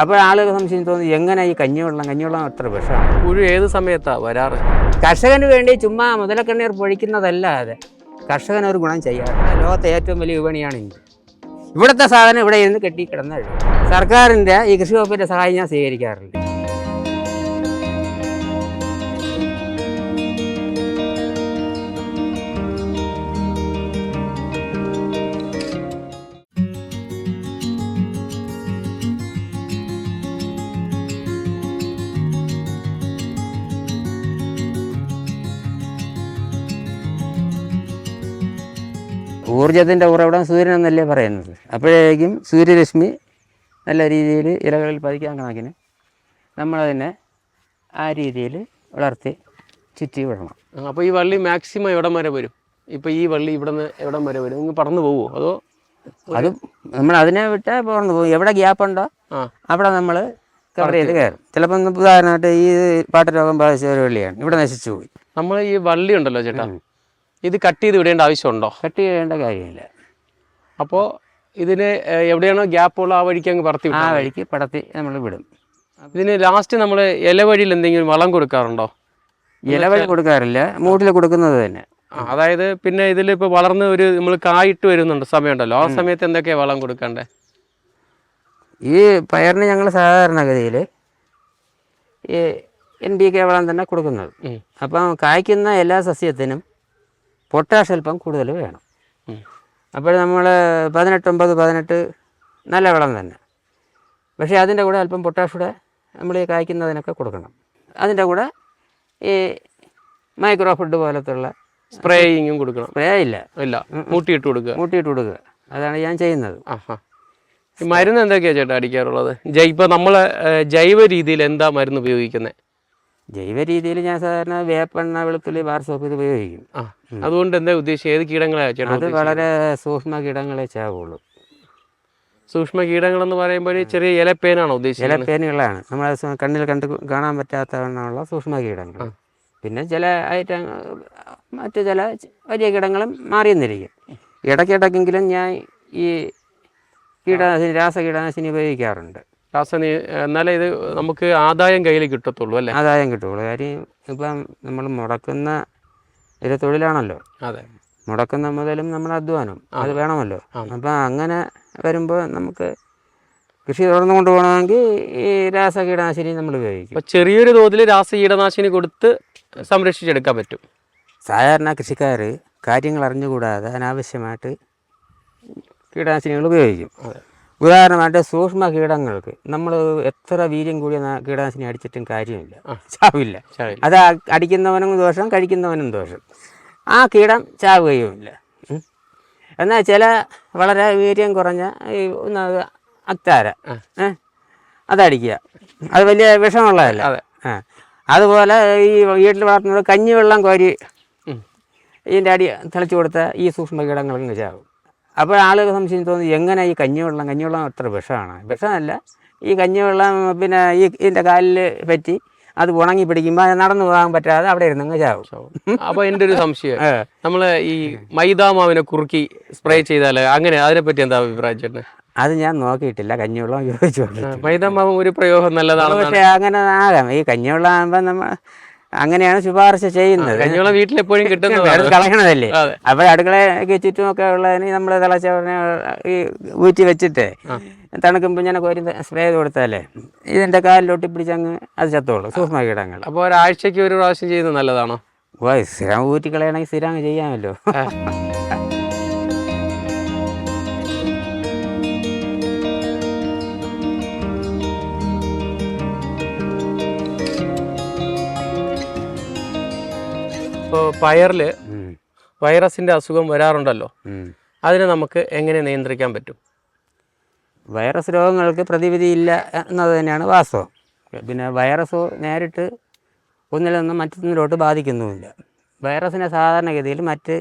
അപ്പോൾ ആളുകൾ സംശയം തോന്നി എങ്ങനെ ഈ കഞ്ഞിവെള്ളം കഞ്ഞിവെള്ളം അത്ര വിഷമാണ്? പുഴു ഏത് സമയത്താ വരാറ്? കർഷകന് വേണ്ടി ചുമ്മാ മുതലക്കണ്ണീർ പൊഴിക്കുന്നതല്ലാതെ കർഷകന് ഒരു ഗുണം ചെയ്യാറില്ല ലോകത്തെ ഏറ്റവും വലിയ വിപണിയാണ് ഇന്ത്യ. ഇവിടുത്തെ സാധനം ഇവിടെ ഇരുന്ന് കെട്ടി കിടന്നു സർക്കാരിന്റെ ഈ കൃഷി വകുപ്പിന്റെ സഹായം ഞാൻ സ്വീകരിക്കാറില്ല. ഊർജത്തിന്റെ ഉറവിടം സൂര്യൻ എന്നല്ലേ പറയുന്നത്. അപ്പോഴേക്കും സൂര്യരശ്മി നല്ല രീതിയിൽ ഇലകളിൽ പതിക്കാൻ കണക്കിന് നമ്മളതിനെ ആ രീതിയിൽ വളർത്തി ചുറ്റി വിടണം. അപ്പോൾ ഈ വള്ളി മാക്സിമം എവിടം വരെ വരും? ഇപ്പോൾ ഈ വള്ളി ഇവിടെ നിന്ന് എവിടം വരെ വരും? ഇങ്ങ് പറന്നു പോവോ? അതോ അത് നമ്മൾ അതിനെ വിട്ടാൽ പറന്നു പോകും എവിടെ ഗ്യാപ്പ് ഉണ്ടോ അവിടെ നമ്മൾ കവർ ചെയ്ത് കയറും. ചിലപ്പോൾ ഒന്ന് ഉദാഹരണമായിട്ട് ഈ പാട്ടരോഗം ബാധിച്ച ഒരു വള്ളിയാണ്. ഇവിടെ നശിച്ചു പോയി. നമ്മൾ ഈ വള്ളി ഉണ്ടല്ലോ ചേട്ടാ. ഇത് കട്ട് ചെയ്ത് വിടേണ്ട ആവശ്യമുണ്ടോ? കട്ട് ചെയ്യേണ്ട കാര്യമില്ല. അപ്പോൾ ഇതിന് എവിടെയാണോ ഗ്യാപ്പ് ഉള്ള ആ വഴിക്ക് അങ്ങ് പറത്തി ആ വഴിക്ക് പടത്തി നമ്മൾ വിടും. ഇതിന് ലാസ്റ്റ് നമ്മൾ ഇല വഴിയിൽ എന്തെങ്കിലും വളം കൊടുക്കാറുണ്ടോ? ഇല വഴി കൊടുക്കാറില്ല. മൂട്ടിൽ കൊടുക്കുന്നത് തന്നെ. അതായത് പിന്നെ ഇതിൽ ഇപ്പോൾ വളർന്ന് ഒരു നമ്മൾ കായിട്ട് വരുന്നുണ്ട് സമയമുണ്ടല്ലോ. ആ സമയത്ത് എന്തൊക്കെയാണ് വളം കൊടുക്കണ്ടേ? ഈ പയറിന് ഞങ്ങൾ സാധാരണഗതിയിൽ ഈ എൻ ഡി കെ വളം തന്നെ കൊടുക്കുന്നത്. അപ്പം കായ്ക്കുന്ന എല്ലാ സസ്യത്തിനും പൊട്ടാഷ് അല്പം കൂടുതൽ വേണം. അപ്പോൾ നമ്മൾ പതിനെട്ടൊമ്പത് പതിനെട്ട് നല്ല വളം തന്നെ. പക്ഷേ അതിന്റെ കൂടെ അല്പം പൊട്ടാഷ് കൂടെ നമ്മൾ ഈ കായ്ക്കുന്നതിനൊക്കെ കൊടുക്കണം. അതിന്റെ കൂടെ ഈ മൈക്രോ ഫുഡ് പോലത്തുള്ള സ്പ്രേയിങ്ങും കൊടുക്കണം. സ്പ്രേ ഇല്ല. ഇല്ല. മൂട്ടിയിട്ട് കൊടുക്കുക. മൂട്ടിയിട്ട് കൊടുക്കുക. അതാണ് ഞാൻ ചെയ്യുന്നത്. ഈ മരുന്ന് എന്തൊക്കെയാണ് ചേട്ടാ അടിക്കാറുള്ളത്? ജൈ ഇപ്പം നമ്മൾ ജൈവ രീതിയിൽ എന്താ മരുന്ന് ഉപയോഗിക്കുന്നത്? ജൈവ രീതിയിൽ ഞാൻ സാധാരണ വേപ്പെണ്ണ വെളുത്തുള്ളി ബാർ സോപ്പ് ഇത് ഉപയോഗിക്കും. ആ അതുകൊണ്ട് എന്താ ഉദ്ദേശിച്ചത് ഏത് കീടങ്ങളെ അത് വളരെ സൂക്ഷ്മ കീടങ്ങളെ ചാവുള്ളൂ. സൂക്ഷ്മ കീടങ്ങളെന്ന് പറയുമ്പോൾ ചെറിയ ഇലപ്പേനാണോ ഉദ്ദേശിച്ചത് ഇലപ്പേനുകളാണ്. നമ്മളെ കണ്ണിൽ കണ്ട് കാണാൻ പറ്റാത്ത എണ്ണമുള്ള സൂക്ഷ്മ കീടങ്ങൾ. പിന്നെ ചില ഐറ്റം മറ്റു ചില വലിയ കീടങ്ങളും മാറിയെന്നിരിക്കും. ഇടയ്ക്കിടയ്ക്കെങ്കിലും ഞാൻ ഈ കീടനാശിനി രാസകീടനാശിനി ഉപയോഗിക്കാറുണ്ട്. രാസനി എന്നാലേ ഇത് നമുക്ക് ആദായം കയ്യിൽ കിട്ടത്തുള്ളൂ അല്ലേ? ആദായം കിട്ടുള്ളൂ കാര്യം ഇപ്പം നമ്മൾ മുടക്കുന്ന ഒരു തൊഴിലാണല്ലോ. അതെ. മുടക്കുന്ന മുതലും നമ്മൾ അധ്വാനം. അത് വേണമല്ലോ. അപ്പം അങ്ങനെ വരുമ്പോൾ നമുക്ക് കൃഷി തുടർന്ന് കൊണ്ടുപോകണമെങ്കിൽ ഈ രാസ കീടനാശിനി നമ്മൾ ഉപയോഗിക്കും. അപ്പോൾ ചെറിയൊരു തോതിൽ രാസ കീടനാശിനി കൊടുത്ത് സംരക്ഷിച്ചെടുക്കാൻ പറ്റും. സാധാരണ കൃഷിക്കാർ കാര്യങ്ങൾ അറിഞ്ഞുകൂടാതെ അനാവശ്യമായിട്ട് കീടനാശിനികൾ ഉപയോഗിക്കും. ഉദാഹരണമായിട്ട് സൂക്ഷ്മ കീടങ്ങൾക്ക് നമ്മൾ എത്ര വീര്യം കൂടിയ കീടനാശിനി അടിച്ചിട്ടും കാര്യമില്ല. ചാവില്ല. അത് അടിക്കുന്നവനും ദോഷം കഴിക്കുന്നവനും ദോഷം. ആ കീടം ചാവുകയുമില്ല. എന്നാൽ ചില വളരെ വീര്യം കുറഞ്ഞ ഈ അത്താര. അതടിക്കുക. അത് വലിയ വിഷമുള്ളതല്ല. അതുപോലെ ഈ വീട്ടിൽ വളർത്തുന്നത് കഞ്ഞിവെള്ളം കോരി. ഇതിന്റെ അടി തെളിച്ചു കൊടുത്ത ഈ സൂക്ഷ്മ കീടങ്ങൾക്ക് ചാവും. അപ്പോൾ ആളുകൾ സംശയം തോന്നി എങ്ങനെ ഈ കഞ്ഞിവെള്ളം കഞ്ഞിവെള്ളം അത്ര വിഷമാണ്? വിഷമല്ല. ഈ കഞ്ഞിവെള്ളം പിന്നെ ഈ ഇതിന്റെ കാലിൽ പറ്റി അത് ഉണങ്ങി പിടിക്കുമ്പോൾ അത് നടന്നു പോകാൻ പറ്റാതെ അവിടെ ഇരുന്നങ്ങ് ചാവും. അപ്പോൾ എന്റെ ഒരു സംശയം നമ്മൾ ഈ മൈദാമാവിനെ കുറുക്കി സ്പ്രേ ചെയ്താൽ അങ്ങനെ അതിനെപ്പറ്റി എന്താ അഭിപ്രായം ചേട്ടന്? അത് ഞാൻ നോക്കിയിട്ടില്ല കഞ്ഞിവെള്ളം ഉപയോഗിച്ചു മൈദാമാവ് ഒരു പ്രയോഗം നല്ലതാണ് പക്ഷേ അങ്ങനെ ആകാം. ഈ കഞ്ഞിവെള്ളം ആകുമ്പോൾ നമ്മൾ അങ്ങനെയാണ് ശുപാർശ ചെയ്യുന്നത്. വീട്ടിൽ എപ്പോഴും കിട്ടുന്നത് കളയണതല്ലേ? അപ്പൊ അപ്പോൾ അടുക്കളയ്ക്ക് ചുറ്റുമൊക്കെ ഉള്ളതിന് നമ്മൾ തിളച്ച ഈ ഊറ്റി വെച്ചിട്ട് തണുക്കുമ്പോൾ ഞാൻ കോരി സ്പ്രേ ചെയ്ത് കൊടുത്താലേ ഇതിന്റെ കാലിലൊട്ടി പിടിച്ചങ്ങ് അത് ചത്തോളൂ സൂക്ഷ്മ കീടങ്ങൾ അപ്പോൾ ഒരാഴ്ചയ്ക്ക് ഒരു പ്രാവശ്യം ചെയ്യുന്നത് നല്ലതാണോ? ഓ സ്ഥിരം ഊറ്റി കളയണമെങ്കിൽ സ്ഥിരം ചെയ്യാമല്ലോ. ഇപ്പോൾ പയറിൽ. വൈറസിന്റെ അസുഖം വരാറുണ്ടല്ലോ. അതിനെ നമുക്ക് എങ്ങനെ നിയന്ത്രിക്കാൻ പറ്റും? വൈറസ് രോഗങ്ങൾക്ക് പ്രതിവിധിയില്ല എന്നത് തന്നെയാണ് വാസ്തവം. പിന്നെ വൈറസ് നേരിട്ട് ഒന്നിൽ നിന്നും മറ്റൊന്നിലോട്ട് ബാധിക്കുന്നുമില്ല. വൈറസിനെ സാധാരണഗതിയിൽ മറ്റ്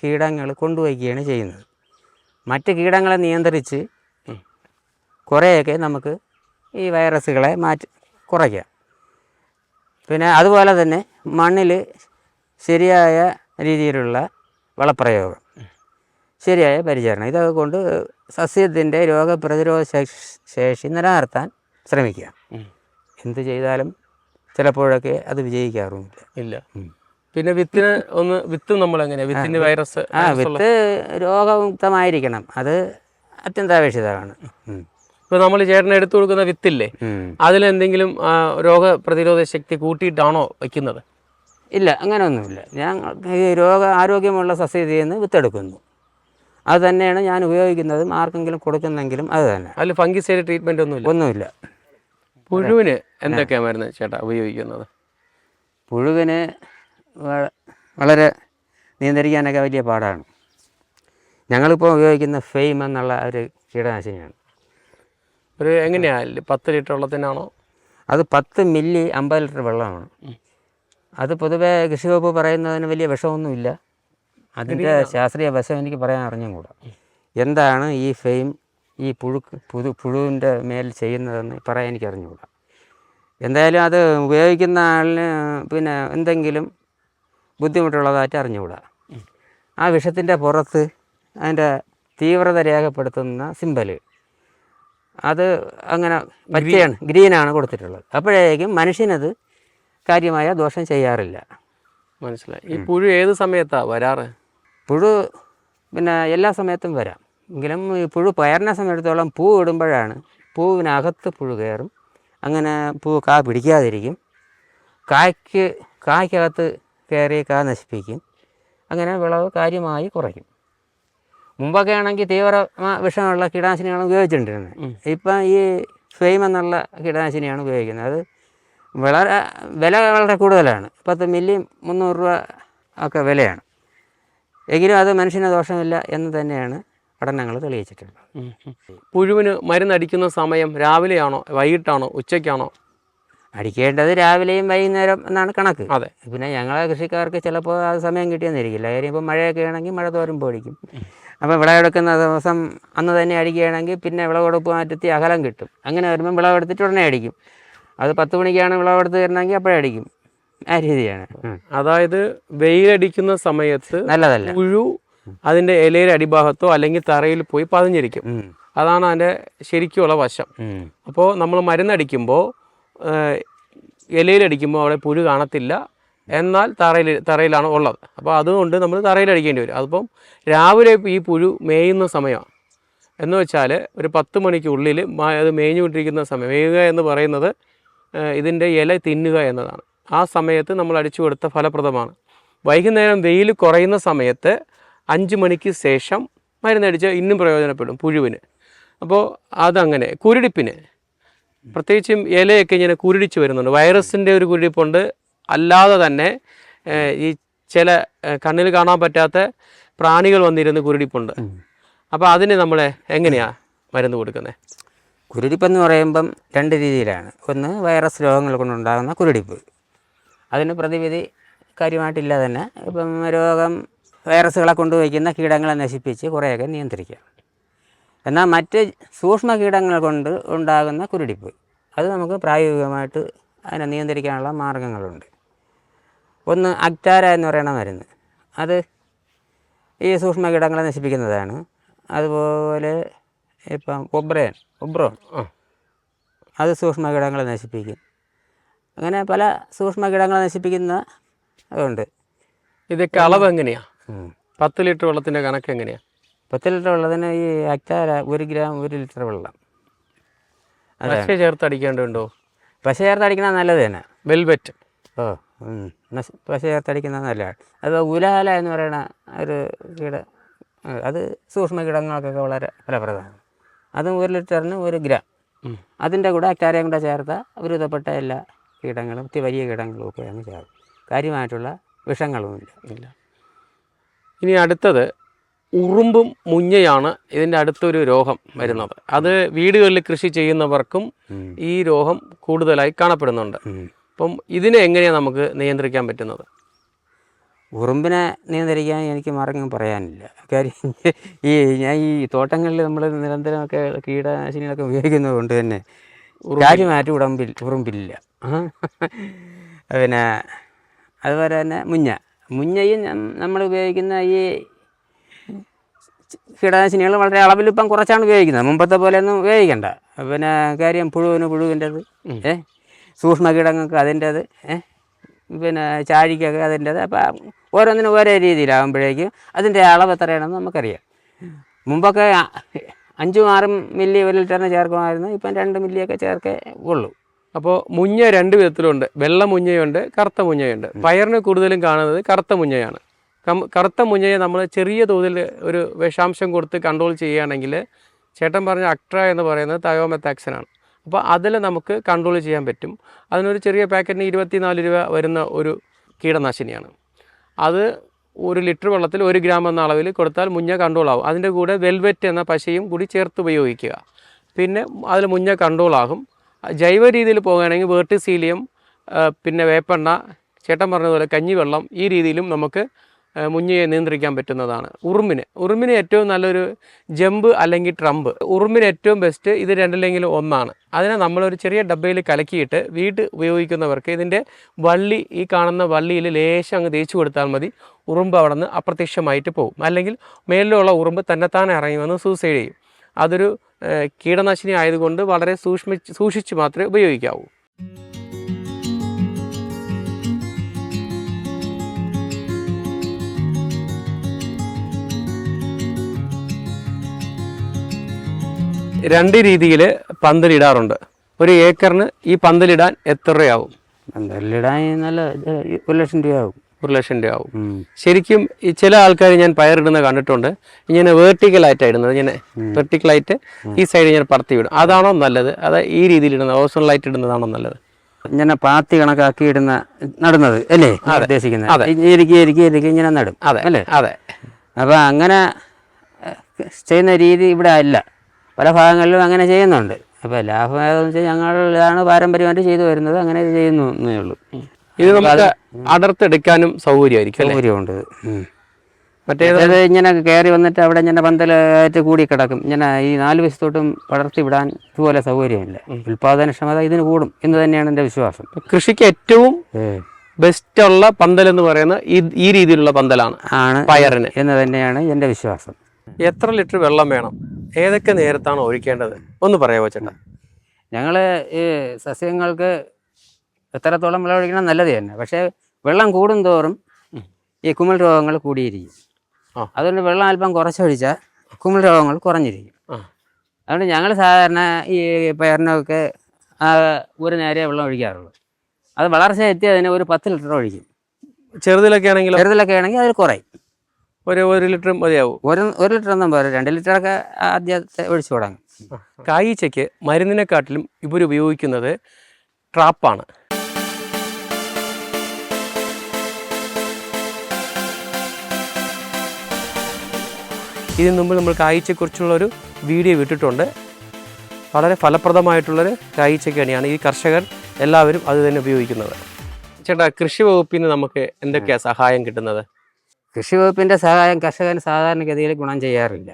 കീടങ്ങൾ കൊണ്ടുപോയിക്കുകയാണ് ചെയ്യുന്നത്. മറ്റ് കീടങ്ങളെ നിയന്ത്രിച്ച് കുറേയൊക്കെ നമുക്ക് ഈ വൈറസുകളെ മാറ്റി കുറയ്ക്കാം. പിന്നെ അതുപോലെ തന്നെ മണ്ണിൽ ശരിയായ രീതിയിലുള്ള വളപ്രയോഗം. ശരിയായ പരിചരണം. ഇതൊക്കെ കൊണ്ട് സസ്യത്തിന്റെ രോഗപ്രതിരോധ ശേഷ്- ശേഷി നിലനിർത്താൻ ശ്രമിക്കുക. എന്ത് ചെയ്താലും ചിലപ്പോഴൊക്കെ അത് വിജയിക്കാറുമില്ല. ഇല്ല. പിന്നെ വിത്തിന് ഒന്ന് വിത്ത് നമ്മൾ എങ്ങനെയാണ് വിത്തിന് വൈറസ് ആ വിത്ത് രോഗമുക്തമായിരിക്കണം. അത് അത്യന്താപേക്ഷിതമാണ്. ഇപ്പോൾ ഇപ്പൊ നമ്മൾ ചേട്ടന് എടുത്തു കൊടുക്കുന്ന വിത്തില്ലേ. അതിലെന്തെങ്കിലും രോഗപ്രതിരോധ ശക്തി കൂട്ടിയിട്ടാണോ വെക്കുന്നത്? ഇല്ല അങ്ങനെയൊന്നുമില്ല ഞാൻ ഈ രോഗ ആരോഗ്യമുള്ള സസ്യത്തിൽ നിന്ന് വിത്തെടുക്കുന്നു. അത് തന്നെയാണ് ഞാൻ ഉപയോഗിക്കുന്നതും ആർക്കെങ്കിലും കൊടുക്കുന്നെങ്കിലും അത് തന്നെ. അതിൽ ഫംഗിസൈഡ് ട്രീറ്റ്മെന്റ് ഒന്നുമില്ല? ഒന്നുമില്ല. പുഴുവിന് എന്തൊക്കെയാണ് മരുന്ന് ചേട്ടാ ഉപയോഗിക്കുന്നത്? പുഴുവിന് വളരെ നിയന്ത്രിക്കാനൊക്കെ വലിയ പാടാണ്. ഞങ്ങളിപ്പോൾ ഉപയോഗിക്കുന്ന ഫെയിം എന്നുള്ള ഒരു കീടനാശിനിയാണ്. ഒരു എങ്ങനെയാണ് പത്ത് ലിറ്റർ വെള്ളത്തിനാണോ? അത് പത്ത് മില്ലി അമ്പത് ലിറ്റർ വെള്ളമാണ്. അത് പൊതുവേ കൃഷി വകുപ്പ് പറയുന്നതിന് വലിയ വിഷമൊന്നുമില്ല അതിന്റെ ശാസ്ത്രീയ വശം എനിക്ക് പറയാൻ അറിഞ്ഞും കൂടാ എന്താണ് ഈ ഫെയിം ഈ പുഴു പുതു പുഴുവിന്റെ മേൽ ചെയ്യുന്നതെന്ന് പറയാൻ എനിക്ക് അറിഞ്ഞുകൂടാ. എന്തായാലും അത് ഉപയോഗിക്കുന്ന ആളിന് പിന്നെ എന്തെങ്കിലും ബുദ്ധിമുട്ടുള്ളതായിട്ട് അറിഞ്ഞുകൂടാ. ആ വിഷത്തിന്റെ പുറത്ത് അതിന്റെ തീവ്രത രേഖപ്പെടുത്തുന്ന സിമ്പൽ അത് അങ്ങനെ പച്ചയാണ് ഗ്രീനാണ് കൊടുത്തിട്ടുള്ളത്. അപ്പോഴേക്കും മനുഷ്യനത് കാര്യമായ ദോഷം ചെയ്യാറില്ല. മനസ്സിലായി. ഈ പുഴു ഏത് സമയത്താ വരാറ്? പുഴു പിന്നെ എല്ലാ സമയത്തും വരാം. എങ്കിലും ഈ പുഴു പയറിനെ സമയത്തോളം പൂ ഇടുമ്പോഴാണ് പൂവിനകത്ത് പുഴു കയറും. അങ്ങനെ പൂ കാ പിടിക്കാതിരിക്കും. കായ്ക്ക് കായ്ക്കകത്ത് കയറി കാ നശിപ്പിക്കും. അങ്ങനെ വിളവ് കാര്യമായി കുറയ്ക്കും. മുമ്പൊക്കെ ആണെങ്കിൽ തീവ്ര വിഷമുള്ള കീടനാശിനിയാണ് ഉപയോഗിച്ചിട്ടുണ്ടിരുന്നത് ഇപ്പം ഈ ഫെയിം എന്നുള്ള കീടനാശിനിയാണ് ഉപയോഗിക്കുന്നത്. അത് വളരെ വില വളരെ കൂടുതലാണ്. പത്ത് മില്ലി മുന്നൂറ് രൂപ ഒക്കെ വിലയാണ്. എങ്കിലും അത് മനുഷ്യന് ദോഷമില്ല എന്ന് തന്നെയാണ് പഠനങ്ങൾ തെളിയിച്ചിട്ടുള്ളത്. പുഴുവിന് മരുന്നടിക്കുന്ന സമയം രാവിലെയാണോ? വൈകിട്ടാണോ? ഉച്ചയ്ക്കാണോ? അടിക്കേണ്ടത് രാവിലെയും വൈകുന്നേരം എന്നാണ് കണക്ക്. അതെ. പിന്നെ ഞങ്ങളെ കൃഷിക്കാർക്ക് ചിലപ്പോൾ ആ സമയം കിട്ടിയെന്നിരിക്കില്ല. കാര്യം ഇപ്പോൾ മഴയൊക്കെ ആണെങ്കിൽ മഴ തോരുമ്പോൾ അടിക്കും അപ്പോൾ വിളവെടുക്കുന്ന ദിവസം അന്ന് തന്നെ അടിക്കുകയാണെങ്കിൽ പിന്നെ വിളവെടുപ്പ് മാറ്റത്തി അകലം കിട്ടും. അങ്ങനെ വരുമ്പം വിളവെടുത്തിട്ട് ഉടനെ അടിക്കും. അത് പത്ത് മണിക്കാണ് വിളവെടുത്ത് തരണമെങ്കിൽ അപ്പോഴേ അടിക്കും. ആ രീതിയാണ്. അതായത് വെയിലടിക്കുന്ന സമയത്ത് നല്ലതല്ല. പുഴു അതിന്റെ ഇലയുടെ അടിഭാഗത്തോ അല്ലെങ്കിൽ തറയിൽ പോയി പതിഞ്ഞിരിക്കും. അതാണ് അതിന്റെ ശരിക്കുള്ള വശം. അപ്പോൾ നമ്മൾ മരുന്നടിക്കുമ്പോൾ ഇലയിലടിക്കുമ്പോൾ അവിടെ പുഴു കാണത്തില്ല. എന്നാൽ തറയിൽ തറയിലാണ് ഉള്ളത്. അപ്പോൾ അതുകൊണ്ട് നമ്മൾ തറയിലടിക്കേണ്ടി വരും. അതിപ്പം രാവിലെ ഈ പുഴു മേയുന്ന സമയമാണ് എന്ന് വെച്ചാൽ ഒരു പത്ത് മണിക്കുള്ളിൽ അത് മേഞ്ഞുകൊണ്ടിരിക്കുന്ന സമയം. മേയുക എന്ന് പറയുന്നത് ഇതിന്റെ ഇല തിന്നുക എന്നതാണ്. ആ സമയത്ത് നമ്മൾ അടിച്ചു കൊടുത്ത ഫലപ്രദമാണ്. വൈകുന്നേരം വെയിൽ കുറയുന്ന സമയത്ത് അഞ്ച് മണിക്ക് ശേഷം മരുന്നടിച്ച് ഇന്നും പ്രയോജനപ്പെടും പുഴുവിന്. അപ്പോൾ അതങ്ങനെ കുരുടിപ്പിന്. പ്രത്യേകിച്ചും ഇലയൊക്കെ ഇങ്ങനെ കുരുടിച്ച് വരുന്നുണ്ട്. വൈറസിന്റെ ഒരു കുരുടിപ്പുണ്ട്. അല്ലാതെ തന്നെ ഈ ചില കണ്ണിൽ കാണാൻ പറ്റാത്ത പ്രാണികൾ വന്നിരുന്ന് കുരുടിപ്പുണ്ട്. അപ്പോൾ അതിന് നമ്മളെ എങ്ങനെയാണ് മരുന്ന് കൊടുക്കുന്നത് കുരുടിപ്പെന്ന് പറയുമ്പം രണ്ട് രീതിയിലാണ്. ഒന്ന് വൈറസ് രോഗങ്ങൾ കൊണ്ടുണ്ടാകുന്ന കുരുടിപ്പ്. അതിന് പ്രതിവിധി കാര്യമായിട്ടില്ല തന്നെ. ഇപ്പം രോഗം വൈറസുകളെ കൊണ്ടുവയ്ക്കുന്ന കീടങ്ങളെ നശിപ്പിച്ച് കുറേയൊക്കെ നിയന്ത്രിക്കാം. എന്നാൽ മറ്റ് സൂക്ഷ്മ കീടങ്ങൾ കൊണ്ട് ഉണ്ടാകുന്ന കുരുടിപ്പ്. അത് നമുക്ക് പ്രായോഗികമായിട്ട് അതിനെ നിയന്ത്രിക്കാനുള്ള മാർഗങ്ങളുണ്ട്. ഒന്ന് അക്താര എന്ന് പറയുന്ന മരുന്ന്. അത് ഈ സൂക്ഷ്മ കീടങ്ങളെ നശിപ്പിക്കുന്നതാണ്. അതുപോലെ ഇപ്പം ഒബ്രയൻ ഒബ്രോൺ ആ. അത് സൂക്ഷ്മ കീടങ്ങളെ നശിപ്പിക്കും. അങ്ങനെ പല സൂക്ഷ്മ കീടങ്ങളെ നശിപ്പിക്കുന്ന അതുണ്ട് ഇതൊക്കെ അളവ് എങ്ങനെയാ. പത്ത് ലിറ്റർ വെള്ളത്തിന്റെ കണക്ക് എങ്ങനെയാ? പത്ത് ലിറ്റർ വെള്ളത്തിന് ഈ അക്താര ഒരു ഗ്രാം ഒരു ലിറ്റർ വെള്ളം. പശ ചേർത്ത് അടിക്കേണ്ടതുണ്ടോ? പശ ചേർത്ത് അടിക്കുന്നത് നല്ലത് തന്നെ. വെൽവെറ്റ്. ഓ പശ ചേർത്ത് അടിക്കുന്നത് നല്ലതാണ്. അത് ഉലാല എന്ന് പറയുന്ന ഒരു കീട അത് സൂക്ഷ്മ കീടങ്ങൾക്കൊക്കെ വളരെ ഫലപ്രദമാണ്. അതും ഒരു ലിറ്ററിന് ഒരു ഗ്രാം. അതിന്റെ കൂടെ അറ്റാരയും കൂടെ ചേർത്താൽ വിരുദ്ധപ്പെട്ട എല്ലാ കീടങ്ങളും ഒത്തിരി വലിയ കീടങ്ങളും ഒക്കെ അങ്ങ് ചേർക്കും. കാര്യമായിട്ടുള്ള വിഷങ്ങളുമില്ല ഇല്ല. ഇനി അടുത്തത് ഉറുമ്പും മുഞ്ഞയാണ് ഇതിന്റെ അടുത്തൊരു രോഗം വരുന്നത്. അത് വീടുകളിൽ കൃഷി ചെയ്യുന്നവർക്കും ഈ രോഗം കൂടുതലായി കാണപ്പെടുന്നുണ്ട്. അപ്പം ഇതിനെ എങ്ങനെയാണ് നമുക്ക് നിയന്ത്രിക്കാൻ പറ്റുന്നത്? ഉറുമ്പിനെ നിയന്ത്രിക്കാൻ എനിക്ക് മാർഗം പറയാനില്ല. കാര്യം ഈ ഞാൻ ഈ തോട്ടങ്ങളിൽ നമ്മൾ നിരന്തരമൊക്കെ കീടനാശിനികളൊക്കെ ഉപയോഗിക്കുന്നത് കൊണ്ട് തന്നെ കാര്യമായിട്ട് ഉടമ്പിൽ ഉറുമ്പില്ല. പിന്നെ അതുപോലെ തന്നെ മുഞ്ഞ. മുഞ്ഞയും നമ്മൾ ഉപയോഗിക്കുന്ന ഈ കീടനാശിനികൾ വളരെ അളവിൽ ഇപ്പം കുറച്ചാണ് ഉപയോഗിക്കുന്നത്. മുമ്പത്തെ പോലെയൊന്നും ഉപയോഗിക്കണ്ട. പിന്നെ കാര്യം പുഴുവിന് പുഴുവിന്റെത് ഏ? സൂക്ഷ്മ കീടങ്ങൾക്ക് അതിന്റെത് ഏ? പിന്നെ ചാഴിക്കൊക്കെ അതിന്റെത്. അപ്പം ഓരോന്നിനും ഓരോ രീതിയിലാകുമ്പോഴേക്കും അതിന്റെ അളവ് എത്രയാണെന്ന് നമുക്കറിയാം. മുമ്പൊക്കെ അഞ്ചും ആറും മില്ലി ഒരു ലിറ്ററിന് ചേർക്കുമായിരുന്നു ഇപ്പം രണ്ട് മില്ലിയൊക്കെ ചേർക്കേ ഉള്ളൂ. അപ്പോൾ മുഞ്ഞ രണ്ട് വിധത്തിലുണ്ട്. വെള്ള മുഞ്ഞയുണ്ട് കറുത്ത മുഞ്ഞയുണ്ട്. പയറിന് കൂടുതലും കാണുന്നത് കറുത്ത മുഞ്ഞയാണ്. കറുത്ത മുഞ്ഞയെ നമ്മൾ ചെറിയ തോതിൽ ഒരു വിഷാംശം കൊടുത്ത് കൺട്രോൾ ചെയ്യുകയാണെങ്കിൽ ചേട്ടൻ പറഞ്ഞ അക്ട്ര എന്ന് പറയുന്നത് തയോമെത്താക്സനാണ്. അപ്പോൾ അതിൽ നമുക്ക് കൺട്രോൾ ചെയ്യാൻ പറ്റും. അതിനൊരു ചെറിയ പാക്കറ്റിന് ഇരുപത്തിനാല് രൂപ വരുന്ന ഒരു കീടനാശിനിയാണ്. അത് ഒരു ലിറ്റർ വെള്ളത്തിൽ ഒരു ഗ്രാം എന്ന അളവിൽ കൊടുത്താൽ മുഞ്ഞ കൺട്രോൾ അതിന്റെ കൂടെ വെൽവെറ്റ് എന്ന പശയും കൂടി ചേർത്ത് ഉപയോഗിക്കുക. പിന്നെ അതിൽ മുഞ്ഞ കൺട്രോൾ ജൈവ രീതിയിൽ പോകുകയാണെങ്കിൽ വേർട്ടിസീലിയം പിന്നെ വേപ്പെണ്ണ ചേട്ടൻ പറഞ്ഞതുപോലെ കഞ്ഞിവെള്ളം ഈ രീതിയിലും നമുക്ക് മുഞ്ഞയെ നിയന്ത്രിക്കാൻ പറ്റുന്നതാണ്. ഉറുമ്പിന് ഉറുമ്പിന് ഏറ്റവും നല്ലൊരു ജമ്പ് അല്ലെങ്കിൽ ട്രംപ്. ഉറുമ്പിന് ഏറ്റവും ബെസ്റ്റ് ഇത് രണ്ടിലെങ്കിലും ഒന്നാണ്. അതിനെ നമ്മളൊരു ചെറിയ ഡബ്ബയിൽ കലക്കിയിട്ട് വീട്ട് ഉപയോഗിക്കുന്നവർക്ക് ഇതിന്റെ വള്ളി ഈ കാണുന്ന വള്ളിയിൽ ലേശം അങ്ങ് തേച്ച് കൊടുത്താൽ മതി. ഉറുമ്പ് അവിടെ നിന്ന് അപ്രത്യക്ഷമായിട്ട് പോകും. അല്ലെങ്കിൽ മേലിലുള്ള ഉറുമ്പ് തന്നെത്താനെ ഇറങ്ങി വന്ന് സൂസൈഡ് ചെയ്യും. അതൊരു കീടനാശിനി ആയതുകൊണ്ട് വളരെ സൂക്ഷ്മ സൂക്ഷിച്ച് മാത്രമേ ഉപയോഗിക്കാവൂ. രണ്ട് രീതിയിൽ പന്തലിടാറുണ്ട്. ഒരു ഏക്കറിന് ഈ പന്തലിടാൻ എത്ര രൂപയാവും? പന്തലിടാൻ നല്ല ഒരു ലക്ഷം രൂപയാവും. ഒരു ലക്ഷം രൂപയാവും. ശരിക്കും ഈ ചില ആൾക്കാർ ഞാൻ പയറിടുന്ന കണ്ടിട്ടുണ്ട്. ഇങ്ങനെ വേർട്ടിക്കലായിട്ടാണ് ഇടുന്നത്. ഇങ്ങനെ വെർട്ടിക്കലായിട്ട് ഈ സൈഡ് ഞാൻ പറത്തി വിടും. അതാണോ നല്ലത്? അത് ഈ രീതിയിൽ ഇടുന്നത്. ഓസോൺ ആയിട്ട് ഇടുന്നതാണോ നല്ലത്? ഇങ്ങനെ പാത്തി കണക്കാക്കി ഇടുന്ന നടുന്നത് അല്ലേ? ഉദ്ദേശിക്കുന്നത്. ഇരിക്കി ഇങ്ങനെ നടും അതെ. അല്ലേ? അതെ. അപ്പോൾ അങ്ങനെ ചെയ്യുന്ന രീതി ഇവിടെ അല്ല. പല ഭാഗങ്ങളിലും അങ്ങനെ ചെയ്യുന്നുണ്ട്. അപ്പോൾ ലാഭം ഏതെന്ന് വെച്ചാൽ ഞങ്ങൾ ഇതാണ് പാരമ്പര്യമായിട്ട് ചെയ്തു വരുന്നത്. അങ്ങനെ ചെയ്യുന്നു എന്നേ ഉള്ളൂ. ഇത് നമുക്ക് അടർത്തെടുക്കാനും സൗകര്യമായിരിക്കും സൗകര്യമുണ്ട്. മറ്റേത്? ഇങ്ങനെ കയറി വന്നിട്ട് അവിടെ ഇങ്ങനെ പന്തലായിട്ട് കൂടി കിടക്കും ഇങ്ങനെ ഈ നാല് വശത്തോട്ടും പടർത്തി വിടാൻ ഇതുപോലെ സൗകര്യമില്ല. ഉൽപാദനക്ഷമത ഇതിന് കൂടും എന്ന് തന്നെയാണ് എന്റെ വിശ്വാസം. കൃഷിക്ക് ഏറ്റവും ബെസ്റ്റ് ഉള്ള പന്തൽ എന്ന് പറയുന്നത് ഈ ഈ രീതിയിലുള്ള പന്തലാണ് ആണ് പയറിന്. എന്ന് തന്നെയാണ് എന്റെ വിശ്വാസം. എത്ര ലിറ്റർ വെള്ളം വേണം? ഏതൊക്കെ നേരത്താണ് ഒഴിക്കേണ്ടത്? ഒന്ന് പറയാമോ ചേട്ടാ? ഞങ്ങൾ ഈ സസ്യങ്ങൾക്ക് എത്രത്തോളം വെള്ളം ഒഴിക്കണം നല്ലത് തന്നെ. പക്ഷേ വെള്ളം കൂടുന്തോറും ഈ കുമിൾ രോഗങ്ങൾ കൂടിയിരിക്കും. അതുകൊണ്ട് വെള്ളം അല്പം കുറച്ചൊഴിച്ചാൽ കുമിൾ രോഗങ്ങൾ കുറഞ്ഞിരിക്കും. അതുകൊണ്ട് ഞങ്ങൾ സാധാരണ ഈ പയറിനൊക്കെ ഒരു നേരെ വെള്ളം ഒഴിക്കാറുള്ളൂ. അത് വളർച്ച എത്തിയതിന് ഒരു പത്ത് ലിറ്റർ ഒഴിക്കും. ചെറുതിലൊക്കെ ആണെങ്കിൽ ചെറുതിലൊക്കെ ആണെങ്കിൽ അതിൽ കുറയും. ഒരു ഒരു ലിറ്റർ മതിയാവും. ഒരു ഒരു ലിറ്റർ ഒന്നും പോരാ. രണ്ട് ലിറ്ററൊക്കെ ആദ്യത്തെ ഒഴിച്ചു തുടങ്ങും കായ്ച്ചയ്ക്ക് മരുന്നിനെക്കാട്ടിലും ഇവരുപയോഗിക്കുന്നത് ട്രാപ്പാണ്. ഇതിന് മുമ്പ് നമ്മൾ കായ്ച്ചയെക്കുറിച്ചുള്ളൊരു വീഡിയോ വിട്ടിട്ടുണ്ട്. വളരെ ഫലപ്രദമായിട്ടുള്ളൊരു കായ്ച്ചക്കണിയാണ് ഈ കർഷകർ എല്ലാവരും അത് തന്നെ ഉപയോഗിക്കുന്നത്. ചേട്ടാ കൃഷി വകുപ്പിൽ നിന്ന് നമുക്ക് എന്തൊക്കെയാണ് സഹായം കിട്ടുന്നത്? കൃഷി വകുപ്പിന്റെ സഹായം കർഷകന് സാധാരണഗതിയിൽ ഗുണം ചെയ്യാറില്ല.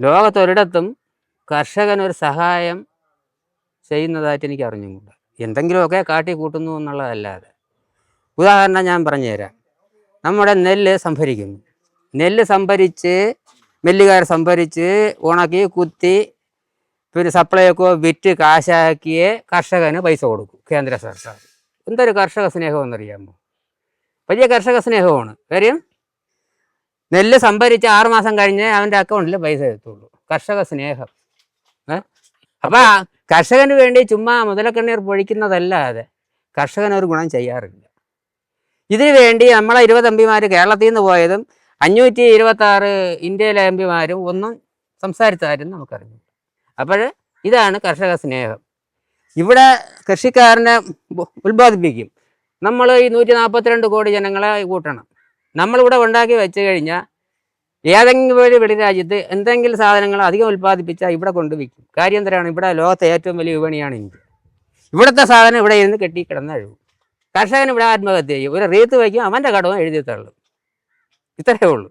ലോകത്തൊരിടത്തും കർഷകൻ ഒരു സഹായം ചെയ്യുന്നതായിട്ട് എനിക്ക് അറിഞ്ഞുകൊണ്ട് എന്തെങ്കിലുമൊക്കെ കാട്ടി കൂട്ടുന്നു എന്നുള്ളതല്ലാതെ. ഉദാഹരണം ഞാൻ പറഞ്ഞുതരാം. നമ്മുടെ നെല്ല് സംഭരിക്കുന്നു. നെല്ല് സംഭരിച്ച് നെല്ലുകാർ സംഭരിച്ച് ഉണക്കി കുത്തി പിന്നെ സപ്ലൈയൊക്കെ വിറ്റ് കാശാക്കിയേ കർഷകന് പൈസ കൊടുക്കും കേന്ദ്ര സർക്കാർ. എന്തൊരു കർഷക സ്നേഹമെന്നറിയാമോ വലിയ കർഷക സ്നേഹമാണ്. കാര്യം നെല്ല് സംഭരിച്ച് ആറ് മാസം കഴിഞ്ഞ് അവന്റെ അക്കൗണ്ടിൽ പൈസ എത്തുള്ളൂ. കർഷക സ്നേഹം. അപ്പൊ കർഷകന് വേണ്ടി ചുമ്മാ മുതലക്കണ്ണീർ പൊഴിക്കുന്നതല്ലാതെ കർഷകൻ ഒരു ഗുണം ചെയ്യാറില്ല. ഇതിനു വേണ്ടി നമ്മളെ ഇരുപത് എം കേരളത്തിൽ നിന്ന് പോയതും അഞ്ഞൂറ്റി ഇരുപത്തി ആറ് ഇന്ത്യയിലെ എം പിമാരും ഒന്നും സംസാരിച്ചാരും നമുക്കറിഞ്ഞു. അപ്പോൾ ഇതാണ് കർഷക സ്നേഹം. ഇവിടെ കൃഷിക്കാരനെ ഉ- ഉൽപ്പാദിപ്പിക്കും നമ്മൾ ഈ നൂറ്റി നാൽപ്പത്തിരണ്ട് കോടി ജനങ്ങളെ കൂട്ടണം. നമ്മളിവിടെ ഉണ്ടാക്കി വെച്ച് കഴിഞ്ഞാൽ ഏതെങ്കിലും ഒരു വെളിരാജ്യത്ത് എന്തെങ്കിലും സാധനങ്ങൾ അധികം ഉൽപ്പാദിപ്പിച്ചാൽ ഇവിടെ കൊണ്ട് വിൽക്കും. കാര്യം എന്തരാണ് ഇവിടെ ലോകത്തെ ഏറ്റവും വലിയ വിപണിയാണ് ഇന്ത്യ. ഇവിടുത്തെ സാധനം ഇവിടെ ഇരുന്ന് കെട്ടി കിടന്ന് അഴുകും. കർഷകൻ ഇവിടെ ആത്മഹത്യ ചെയ്യും. ഒരു റീത്ത് വയ്ക്കും അവന്റെ കടവും എഴുതി തള്ളും. ഇത്രയേ ഉള്ളൂ.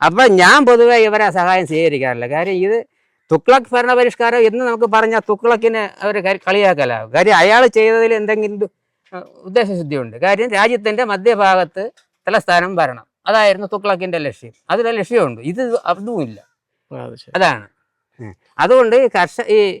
അപ്പം ഞാൻ പൊതുവേ ഇവരെ സഹായം സ്വീകരിക്കാറില്ല. കാര്യം ഇത് തുക്ലക് ഭരണപരിഷ്കാരം എന്ന് നമുക്ക് പറഞ്ഞാൽ തുക്ലക്കിനെ അവർ കളിയാക്കലാവും കാര്യം അയാൾ ചെയ്തതിൽ എന്തെങ്കിലും ഉദ്ദേശശുദ്ധിയുണ്ട്. കാര്യം രാജ്യത്തിന്റെ മധ്യഭാഗത്ത് തലസ്ഥാനം ഭരണം. അതായിരുന്നു തുക്ലക്കിന്റെ ലക്ഷ്യം. അതിലെ ലക്ഷ്യമുണ്ട്. ഇത് അതുമില്ല. അത് അതാണ്. അതുകൊണ്ട് കർഷക കർഷ ഈ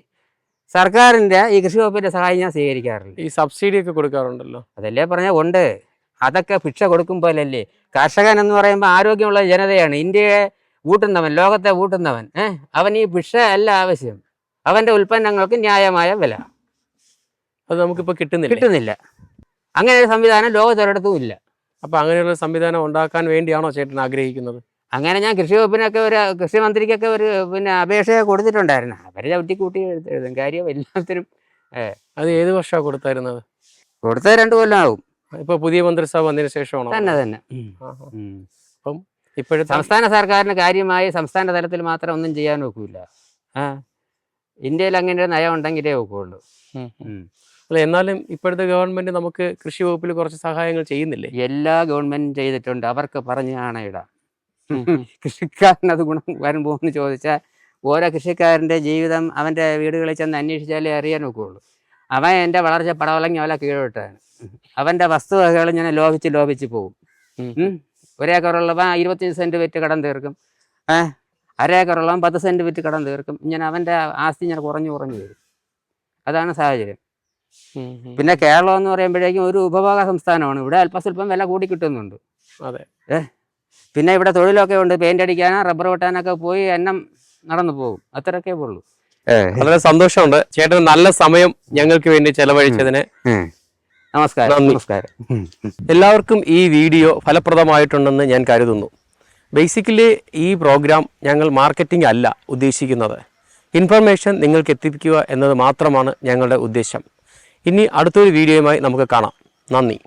സർക്കാരിന്റെ ഈ കൃഷി വകുപ്പിന്റെ സഹായം ഞാൻ സ്വീകരിക്കാറില്ല. ഈ സബ്സിഡി ഒക്കെ കൊടുക്കാറുണ്ടല്ലോ? അതല്ലേ പറഞ്ഞ ഉണ്ട്. അതൊക്കെ ഭിക്ഷ കൊടുക്കുമ്പോഴല്ലേ കർഷകൻ എന്ന് പറയുമ്പോൾ ആരോഗ്യമുള്ള ജനതയാണ്. ഇന്ത്യയെ ഊട്ടുന്നവൻ ലോകത്തെ ഊട്ടുന്നവൻ. ഏഹ് അവൻ ഈ ഭിക്ഷ അല്ല ആവശ്യം. അവന്റെ ഉൽപ്പന്നങ്ങൾക്ക് ന്യായമായ വില. അത് നമുക്കിപ്പോൾ കിട്ടുന്നില്ല? കിട്ടുന്നില്ല. അങ്ങനെ ഒരു സംവിധാനം ലോകത്തൊരിടത്തും ഇല്ല. അപ്പോൾ അങ്ങനെയുള്ള സംവിധാനം ഉണ്ടാക്കാൻ വേണ്ടിയാണോ ചേട്ടൻ ആഗ്രഹിക്കുന്നത്? അങ്ങനെ ഞാൻ കൃഷി വകുപ്പിനൊക്കെ ഒരു കൃഷി മന്ത്രിക്കൊക്കെ ഒരു പിന്നെ അപേക്ഷ കൊടുത്തിട്ടുണ്ടായിരുന്നു. അവരെ ചവിട്ടി കൂട്ടി എഴുതി. കാര്യം എല്ലാത്തിനും അത് ഏത് വർഷമാണ് കൊടുത്തായിരുന്നത്? കൊടുത്തത് രണ്ടു കൊല്ലമാകും ഇപ്പൊ പുതിയ മന്ത്രിസഭ വന്നതിന് ശേഷമാണോ? തന്നെ തന്നെ. അപ്പം ഇപ്പോഴും സംസ്ഥാന സർക്കാരിന് കാര്യമായി സംസ്ഥാന തലത്തിൽ മാത്രം ഒന്നും ചെയ്യാൻ ഒക്കില്ല. ഇന്ത്യയിൽ അങ്ങനെ ഒരു നയം ഉണ്ടെങ്കിലേ ഒക്കുള്ളൂ. അല്ല എന്നാലും ഇപ്പോഴത്തെ ഗവൺമെന്റ് നമുക്ക് കൃഷി വകുപ്പിൽ കുറച്ച് സഹായങ്ങൾ ചെയ്യുന്നില്ലേ? എല്ലാ ഗവൺമെന്റും ചെയ്തിട്ടുണ്ട്. അവർക്ക് പറഞ്ഞ് ആണയിടാം. കൃഷിക്കാരന് അത് ഗുണം വരുമ്പോൾ എന്ന് ചോദിച്ചാൽ ഓരോ കൃഷിക്കാരന്റെ ജീവിതം അവന്റെ വീടുകളിൽ ചെന്ന് അന്വേഷിച്ചാലേ അറിയാൻ ഒക്കുള്ളൂ. അവൻ എന്റെ വളർച്ച പടവലങ്ങി അവല കീഴോട്ടാണ്. അവന്റെ വസ്തുവകകൾ ഞാൻ ലോപിച്ച് ലോപിച്ച് പോകും. ഒരേക്കറുള്ളവൻ ഇരുപത്തഞ്ച് സെന്റ് വിറ്റ് കടം തീർക്കും. ഏഹ് അരേക്കറുള്ളവൻ പത്ത് സെന്റ് വിറ്റ് കടം തീർക്കും. ഇങ്ങനെ അവന്റെ ആസ്തി ഇങ്ങനെ കുറഞ്ഞു കുറഞ്ഞു വരും. അതാണ് സാഹചര്യം. പിന്നെ കേരളം എന്ന് പറയുമ്പോഴേക്കും ഒരു ഉപഭോഗ സംസ്ഥാനമാണ്. ഇവിടെ അല്പസ്വല്പം വില കൂടി കിട്ടുന്നുണ്ട്. അതെ. പിന്നെ ഇവിടെ തൊഴിലൊക്കെ ഉണ്ട്. പെയിന്റ് അടിക്കാനോ റബ്ബർ വെട്ടാനൊക്കെ പോയി എണ്ണം നടന്നു പോകും. അത്രയൊക്കെ ഉള്ളൂ. വളരെ സന്തോഷമുണ്ട്. ചേട്ടൻ നല്ല സമയം ഞങ്ങൾക്ക് വേണ്ടി ചെലവഴിച്ചതിന്. നമസ്കാരം. നമസ്കാരം. എല്ലാവർക്കും ഈ വീഡിയോ ഫലപ്രദമായിട്ടുണ്ടെന്ന് ഞാൻ കരുതുന്നു. ബേസിക്കലി ഈ പ്രോഗ്രാം ഞങ്ങൾ മാർക്കറ്റിംഗ് അല്ല ഉദ്ദേശിക്കുന്നത്. ഇൻഫർമേഷൻ നിങ്ങൾക്ക് എത്തിക്കുക എന്നത് മാത്രമാണ് ഞങ്ങളുടെ ഉദ്ദേശം. ഇനി അടുത്തൊരു വീഡിയോയുമായി നമുക്ക് കാണാം. നന്ദി.